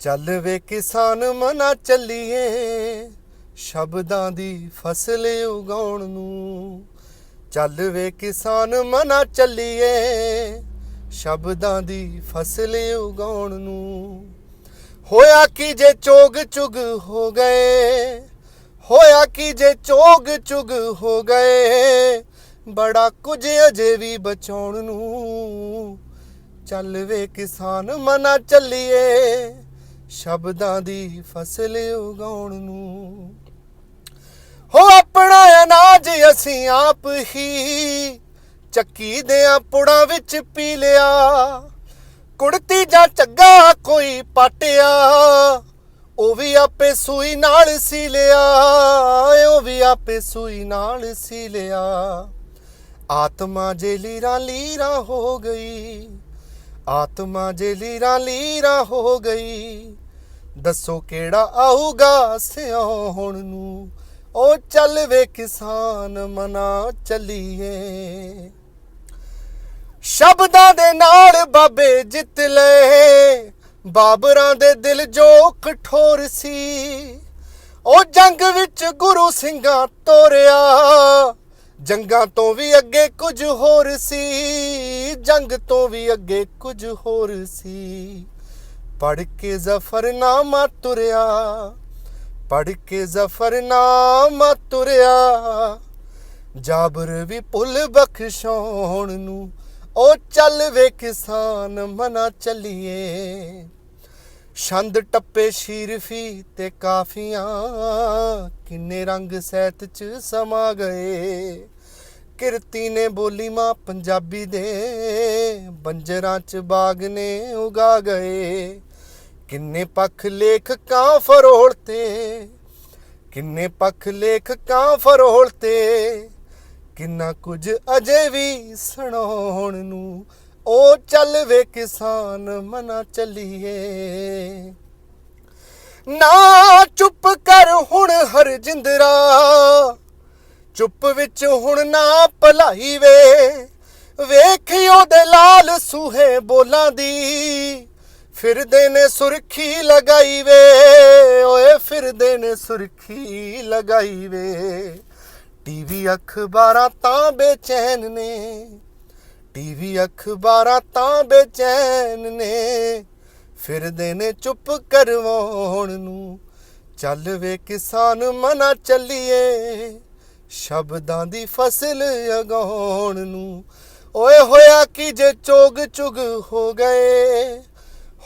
ਚੱਲ ਵੇ ਕਿਸਾਨ ਮਨਾ ਚੱਲੀਏ, ਸ਼ਬਦਾਂ ਦੀ ਫਸਲ ਉਗਾਉਣ ਨੂੰ। ਚੱਲ ਵੇ ਕਿਸਾਨ ਮਨਾ ਚੱਲੀਏ, ਸ਼ਬਦਾਂ ਦੀ ਫਸਲ ਉਗਾਉਣ ਨੂੰ। ਹੋਇਆ ਕੀ ਜੇ ਚੋਗ ਚੁਗ ਹੋ ਗਏ, ਹੋਇਆ ਕੀ ਜੇ ਚੋਗ ਚੁਗ ਹੋ ਗਏ, ਬੜਾ ਕੁਝ ਅਜੇ ਵੀ ਬਚਾਉਣ ਨੂੰ। ਚੱਲ ਵੇ ਕਿਸਾਨ ਮਨਾ ਚੱਲੀਏ ਸ਼ਬਦਾਂ ਦੀ ਫਸਲ ਉਗਾਉਣ ਨੂੰ। ਹੋ ਆਪਣਾ ਅਨਾਜ ਅਸੀਂ ਆਪ ਹੀ ਚੱਕੀ ਦੇ ਪੁੜਾਂ ਵਿੱਚ ਪੀ ਲਿਆ। ਕੁੜਤੀ ਜਾਂ ਚੱਗਾ ਕੋਈ ਪਾਟਿਆ, ਉਹ ਵੀ ਆਪੇ ਸੂਈ ਨਾਲ ਸੀ ਲਿਆ, ਉਹ ਵੀ ਆਪੇ ਸੂਈ ਨਾਲ ਸੀ ਲਿਆ। ਆਤਮਾ ਜੇ ਲੀਰਾਂ ਲੀਰਾਂ ਹੋ ਗਈ ਆਤਮਾ ਜੇ ਲੀਰਾਂ ਲੀਰਾਂ ਹੋ ਗਈ, ਦੱਸੋ ਕਿਹੜਾ ਆਊਗਾ ਸਿਆਉਣ ਨੂੰ? ਉਹ ਚੱਲ ਵੇ ਕਿਸਾਨ, ਮਨਾ ਚੱਲੀਏ। ਸ਼ਬਦਾਂ ਦੇ ਨਾਲ ਬਾਬੇ ਜਿੱਤ ਲਏ, ਬਾਬਰਾਂ ਦੇ ਦਿਲ ਜੋ ਕਠੋਰ ਸੀ। ਉਹ ਜੰਗ ਵਿੱਚ ਗੁਰੂ ਸਿੰਘਾਂ ਤੋਰਿਆ ਜੰਗਾਂ ਤੋਂ ਵੀ ਅੱਗੇ ਕੁਝ ਹੋਰ ਸੀ, ਜੰਗ ਤੋਂ ਵੀ ਅੱਗੇ ਕੁਝ ਹੋਰ ਸੀ। ਪੜ ਕੇ ਜ਼ਫਰਨਾਮਾ ਤੁਰਿਆ ਪੜ ਕੇ ਜ਼ਫਰਨਾਮਾ ਤੁਰਿਆ। ਜਾਬਰ ਵੀ ਪੁੱਲ ਬਖਸ਼ਾਉਣ ਨੂੰ, ਉਹ ਚੱਲ ਵੇ ਕਿਸਾਨ ਮਨਾ ਚੱਲੀਏ। ਛੰਦ ਟੱਪੇ ਸ਼ੀਰਫੀ ਤੇ ਕਾਫੀਆਂ, ਕਿੰਨੇ ਰੰਗ ਸਹਿਤ ਚ ਸਮਾ ਗਏ। ਕਿਰਤੀ ਨੇ ਬੋਲੀ ਮਾਂ ਪੰਜਾਬੀ ਦੇ, ਬੰਜਰਾਂ ਚ ਬਾਗ ਨੇ ਉਗਾ ਗਏ। ਕਿੰਨੇ ਪੱਖ ਲੇਖਕਾਂ ਫਰੋਲ ਤੇ, ਕਿੰਨੇ ਪੱਖ ਲੇਖਕਾਂ ਫਰੋਲ ਤੇ, ਕਿੰਨਾ ਕੁਝ ਅਜੇ ਵੀ ਸੁਣਾਉਣ ਨੂੰ ਉਹ ਚੱਲ ਵੇ ਕਿਸਾਨ, ਮਨਾ ਚੱਲੀਏ। ਨਾ ਚੁੱਪ ਕਰ ਹੁਣ ਹਰ ਜਿੰਦਰਾ ਚੁੱਪ ਵਿੱਚ ਹੁਣ ਨਾ ਭਲਾਈ ਵੇ। ਵੇਖੀ ਦੇ ਲਾਲ ਸੂਹੇ ਬੋਲਾਂ ਦੀ, ਫਿਰਦੇ ਨੇ ਸੁਰਖੀ ਲਗਾਈ ਵੇ। ਓਏ ਫਿਰਦੇ ਨੇ ਸੁਰਖੀ ਲਗਾਈ ਵੇ। ਟੀਵੀ ਅਖਬਾਰਾਂ ਤਾਂ ਬੇਚੈਨ ਨੇ। ਟੀਵੀ ਅਖਬਾਰਾਂ ਤਾਂ ਬੇਚੈਨ ਨੇ। ਫਿਰਦੇ ਨੇ ਚੁੱਪ ਕਰਵਾਉਣ ਨੂੰ। ਚੱਲ ਵੇ ਕਿਸਾਨ, ਮਨਾ ਚੱਲੀਏ। ਸ਼ਬਦਾਂ ਦੀ ਫਸਲ ਉਗਾਉਣ ਨੂੰ। ਓਏ, ਹੋਇਆ ਕਿ ਜੇ ਚੋਗ ਚੁਗ ਹੋ ਗਏ?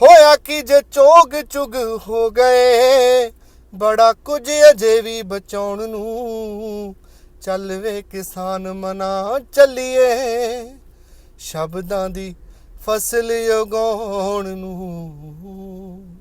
ਹੋਇਆ ਕਿ ਜੇ ਚੋਗ ਚੁਗ ਹੋ ਗਏ? ਬੜਾ ਕੁਝ ਅਜੇ ਵੀ ਬਚਾਉਣ ਨੂੰ। ਚੱਲ ਵੇ ਕਿਸਾਨ, ਮਨਾ ਚੱਲੀਏ। ਸ਼ਬਦਾਂ ਦੀ ਫਸਲ ਉਗਾਉਣ ਨੂੰ।